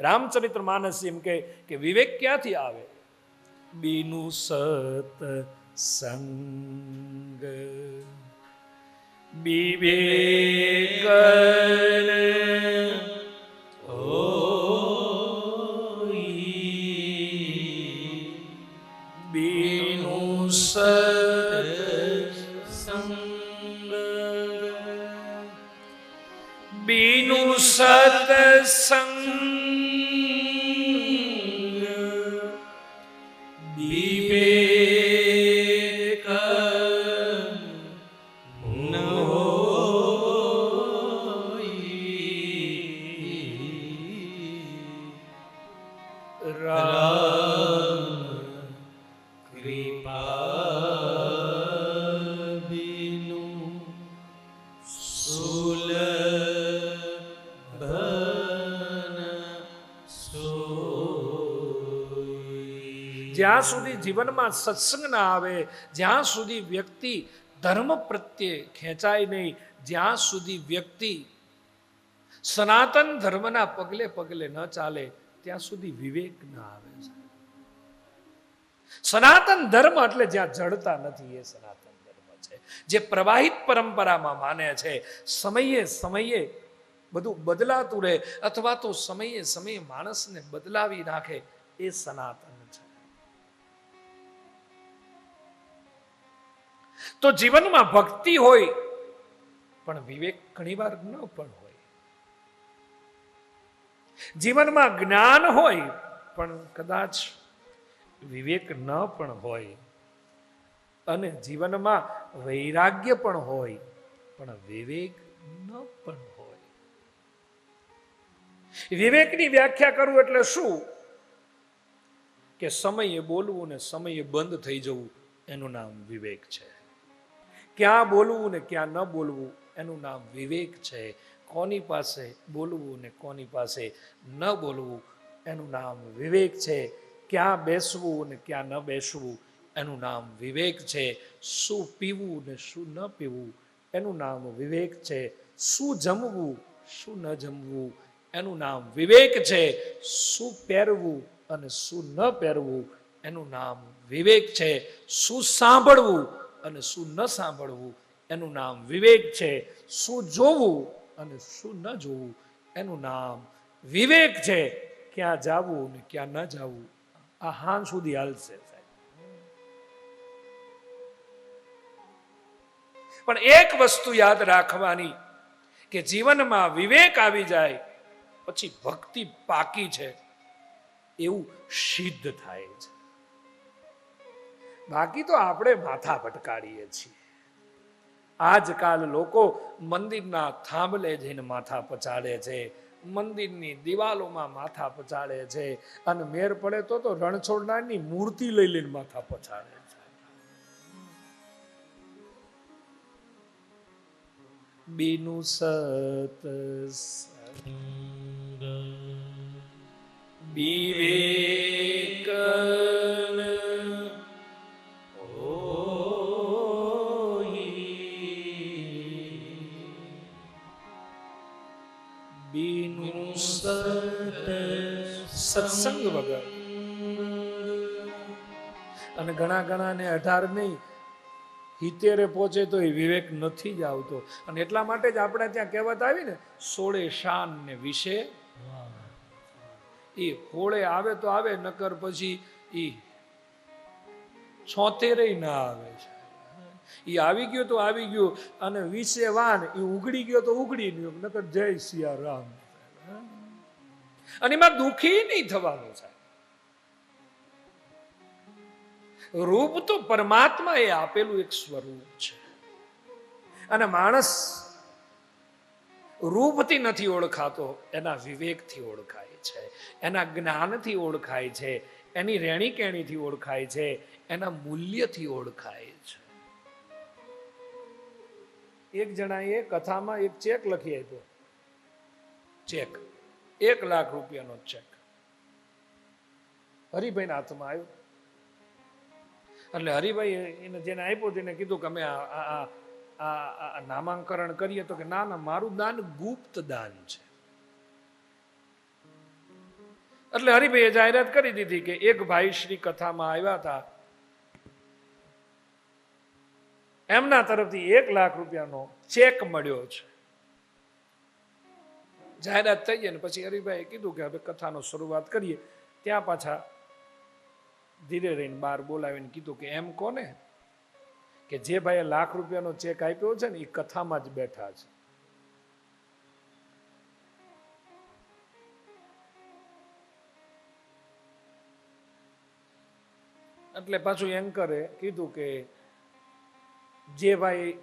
રામચરિત્ર માનસ એમ કે કે વિવેક ક્યાંથી આવે? બીનું સત સંગ. વિવેક બીનું સત બીનું સતસંગ વિવેક જ્યાં સુધી જીવનમાં સત્સંગ ના આવે, જ્યાં સુધી વ્યક્તિ ધર્મ પ્રત્યે ખેંચાય નહીં, જ્યાં સુધી વ્યક્તિ સનાતન ધર્મના પગલે પગલે ન ચાલે, ત્યાં સુધી વિવેક ના આવે છે સનાતન ધર્મ એટલે જ્યાં જડતા નથી, એ સનાતન ધર્મ છે. જે પ્રવાહિત પરંપરામાં માને છે, સમયે સમયે બધું બદલાતું રહે, અથવા તો સમયે સમયે માણસને બદલાવી નાખે, એ સનાતન તો જીવનમાં ભક્તિ હોય, પણ વિવેક ઘણીવાર ન પણ હોય. જીવનમાં જ્ઞાન હોય, પણ કદાચ વિવેક ન પણ હોય. અને જીવનમાં વૈરાગ્ય પણ હોય, પણ વિવેક ન પણ હોય. વિવેકની વ્યાખ્યા કરું એટલે શું? કે સમયે બોલવું ને સમયે બંધ થઈ જવું, એનું નામ વિવેક છે. ક્યાં બોલવું ને ક્યાં ન બોલવું, એનું નામ વિવેક છે. કોની પાસે બોલવું ને કોની પાસે ન બોલવું, એનું નામ વિવેક છે. ક્યાં બેસવું ને ક્યાં ન બેસવું, એનું નામ વિવેક છે. શું પીવું ને શું ન પીવું, એનું નામ વિવેક છે. શું જમવું, શું ન જમવું, એનું નામ વિવેક છે. શું પહેરવું અને શું ન પહેરવું, એનું નામ વિવેક છે. શું સાંભળવું અને શું ન સાંભળવું એનું નામ વિવેક છે. શું જોવું અને શું ન જોવું એનું નામ વિવેક છે. ક્યાં જાવું ને ક્યાં ન જાવું આ હાન સુધી હાલશે પણ એક વસ્તુ યાદ રાખવાની કે જીવનમાં વિવેક આવી જાય, પછી ભક્તિ પાકી છે. એવું સિદ્ધ થાય છે. બાકી તો આપણે માથા ભટકાડીએ છીએ. આજકાલ લોકો મંદિરના થાંભલે જઈને માથા પચાડે છે, મંદિરની દિવાલોમાં માથા પચાડે છે અને મેર પડે તો તો રણછોડનારની મૂર્તિ લઈ લઈને માથા પચાડે છે. બીનું સત વિવેક સત્સંગ વગર અને ઘણા ઘણા ને અઢાર નહીં હિતેરે પહોંચે તો એ વિવેક નથી જ આવતો. અને એટલા માટે જ આપણે ત્યાં કહેવત આવી ને, સોળે શાન ને વિશે. એ હોળે આવે તો આવે, નકર પછી એ છોતેરે ના આવે છે. એ આવી ગયો તો આવી ગયો, અને વિશે વાન એ ઉગડી ગયો તો ઉગડી ગયો, નકર જય સિયા રામ. અને એમાં દુખી નહીં થવાનું છે રૂપ તો પરમાત્મા એ આપેલું એક સ્વરૂપ છે. અને માણસ રૂપથી નથી ઓળખાતો, એના વિવેકથી ઓળખાય છે, એના જ્ઞાનથી ઓળખાય છે, એની રેણી કેણીથી ઓળખાય છે, એના મૂલ્યથી ઓળખાય છે. એક જણાએ કથામાં એક ચેક લખી આપ્યો. ચેક. એક લાખ રૂપિયાનો ચેક હરિભાઈના હાથમાં આવ્યો. એટલે હરિભાઈ એને જેને આપ્યો તેને કીધું કે અમે નામાંકરણ કરીએ તો કે ના ના, મારું દાન ગુપ્ત દાન છે. એટલે હરિભાઈએ જાહેરાત કરી દીધી કે એક ભાઈ શ્રી કથામાં આવ્યા હતા. એમના તરફથી એક લાખ રૂપિયાનો ચેક મળ્યો છે. જાહેરાત થઈ જાય ને પછી હરિભાઈએ કીધું કે હવે કથાનો શરૂઆત કરીએ. ત્યાં પાછા ધીરે રહીને બહાર બોલાવીને કીધું કે એમ કોને? કે જે ભાઈએ લાખ રૂપિયાનો ચેક આપ્યો છે ને એ કથામાં જ બેઠા છે. એટલે પાછું એન્કરે કીધું કે જે ભાઈ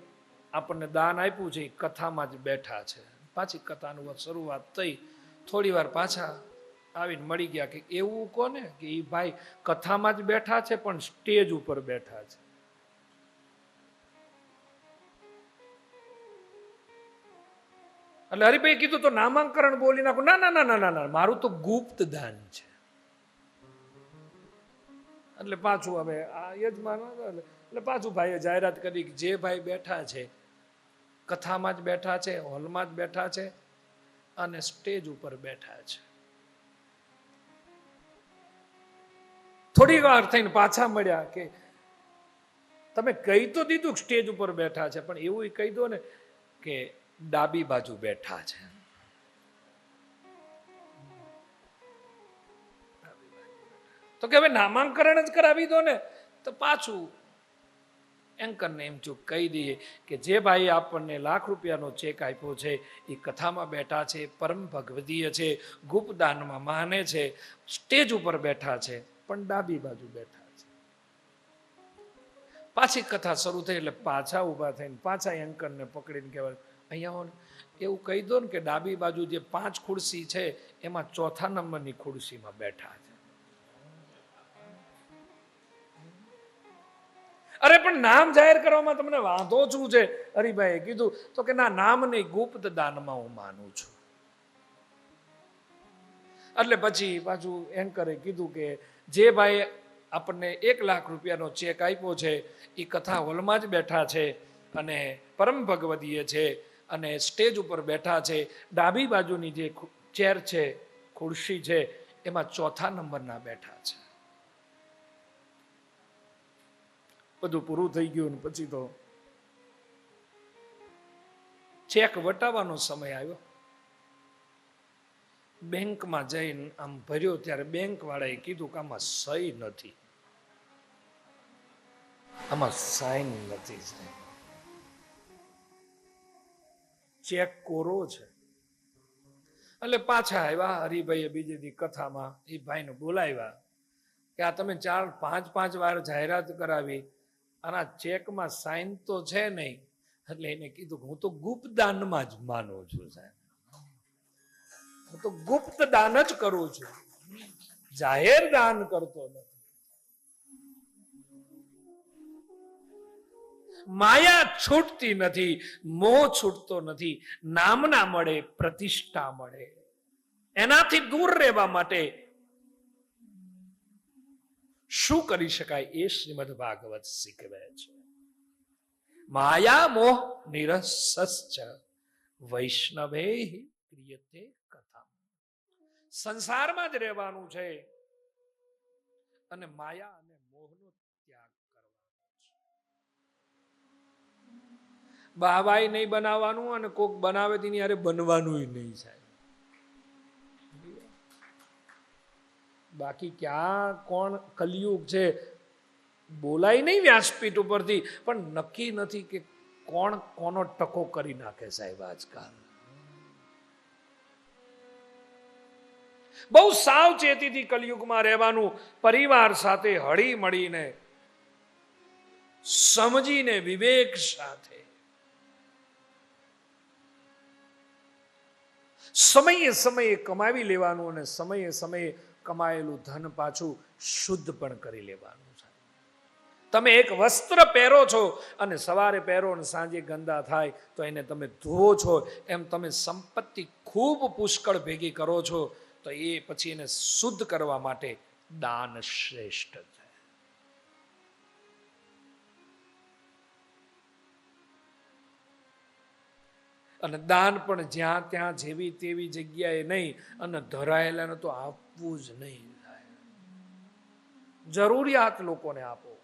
આપણને દાન આપ્યું છે એ કથામાં જ બેઠા છે. પાછી કથાનું શરૂઆત થઈ. થોડી વાર પાછા આવીને મળી ગયા કે એવું કોને? કે એ ભાઈ કથામાં જ બેઠા છે, પણ સ્ટેજ ઉપર બેઠા છે. એટલે હરિભાઈ કીધું તો નામાંકરણ બોલી નાખું. ના ના ના ના ના મારું તો ગુપ્ત દાન છે. એટલે પાછું હવે આ યજમાન એટલે પાછું ભાઈએ જાહેરાત કરી કે જે ભાઈ બેઠા છે કથામાં જ બેઠા છે, હોલમાં જ બેઠા છે અને સ્ટેજ ઉપર બેઠા છે. થોડી વાર થઈને પાછા મળ્યા કે તમે કહી તો દીધું સ્ટેજ ઉપર બેઠા છે, પણ એવું કહી દો ને કે ડાબી બાજુ બેઠા છે. તો કે હવે નામાંકરણ જ કરાવી દો ને, તો પાછું એન્કરને એમ ચૂક કહી દઈએ કે જે ભાઈ આપણને લાખ રૂપિયાનો ચેક આપ્યો છે, એ કથામાં બેઠા છે, પરમ ભગવદીય છે, ગુપ્તદાનમાં માને છે, સ્ટેજ ઉપર બેઠા છે, પણ ડાબી બાજુ બેઠા છે. પાછી કથા શરૂ થઈ એટલે પાછા ઊભા થઈને પાછા એન્કરને પકડીને કહેવાય, અહીંયા આવો એવું કહી દો ને કે ડાબી બાજુ જે પાંચ ખુરશી છે, એમાં ચોથા નંબરની ખુરશીમાં બેઠા છે. અરે, પણ નામ જાહેર કરવામાં તમને વાંધો શું છે? હરિભાઈએ કીધું તો કે ના નામ નહીં ગુપ્ત દાનમાં હું માનું છું. એટલે પછી પાછું એન્કરે કીધું કે જે ભાઈ આપણને એક લાખ રૂપિયાનો ચેક આપ્યો છે એ કથા હોલમાં જ બેઠા છે અને પરમ ભગવદીએ છે અને સ્ટેજ ઉપર બેઠા છે. ડાબી બાજુની જે ચેર છે, ખુરશી છે, એમાં ચોથા નંબરના બેઠા છે. બધું પૂરું થઈ ગયું ને પછી તો ચેક વટાવવાનો સમય આવ્યો. બેંકમાં જઈને આમ ભર્યો ત્યારે બેંક વાળાએ કીધું કે આમાં સહી નથી. આમાં સાઈન નથી ચેક કોરો છે. એટલે પાછા આવ્યા હરિભાઈએ બીજે દી કથામાં એ ભાઈને બોલાવ્યા કે આ તમે ચાર પાંચ પાંચ વાર જાહેરાત કરાવી અને ચેકમાં સાઇન તો છે નહીં, એટલે એને કીધું હું તો ગુપ્તદાનમાં જ માનું છું સાહેબ. હું તો ગુપ્ત દાન જ કરું છું. જાહેર દાન કરતો નથી. માયા છૂટતી નથી, મોહ છૂટતો નથી, નામના મળે, પ્રતિષ્ઠા મળે. એનાથી દૂર રહેવા માટે શું કરી શકાય એ શ્રીમદ ભાગવત શીખવે છે. માયા મોહ નિરસશ્ચ વૈષ્ણવે ક્રિયતે કથા સંસારમાં જ રહેવાનું છે અને માયા અને મોહનો ત્યાગ કરવાનો છે. બાવાય નહીં બનાવવાનું અને કોક બનાવે તેની અરે બનવાનું નહીં સાહેબ. બાકી ક્યાં કોણ કલયુગ છે, બોલાય નહીં વ્યાસપીઠ ઉપરથી, પણ નક્કી નથી કે કોણ કોનો ટકો કરી નાખે સાહેબ આજકાલ. બહુ સાવચેતીથી કલયુગમાં રહેવાનું પરિવાર સાથે હળી મળીને સમજીને વિવેક સાથે. સમયે સમયે કમાવી લેવાનું અને સમયે સમયે કમાયેલું ધન પાછું શુદ્ધ પણ કરી લેવાનું છે. તમે એક વસ્ત્ર પહેરો છો અને સવારે પહેરો અને સાંજે ગંદા થાય તો એને તમે ધોવો છો. એમ તમે સંપત્તિ ખૂબ પુષ્કળ ભેગી કરો છો તો એ પછી એને શુદ્ધ કરવા માટે દાન શ્રેષ્ઠ છે. અને દાન પણ જ્યાં ત્યાં જેવી તેવી જગ્યાએ નહીં અને ધરાયેલાને તો આપ આપવું જ નહીં. જરૂરિયાત લોકોને આપો.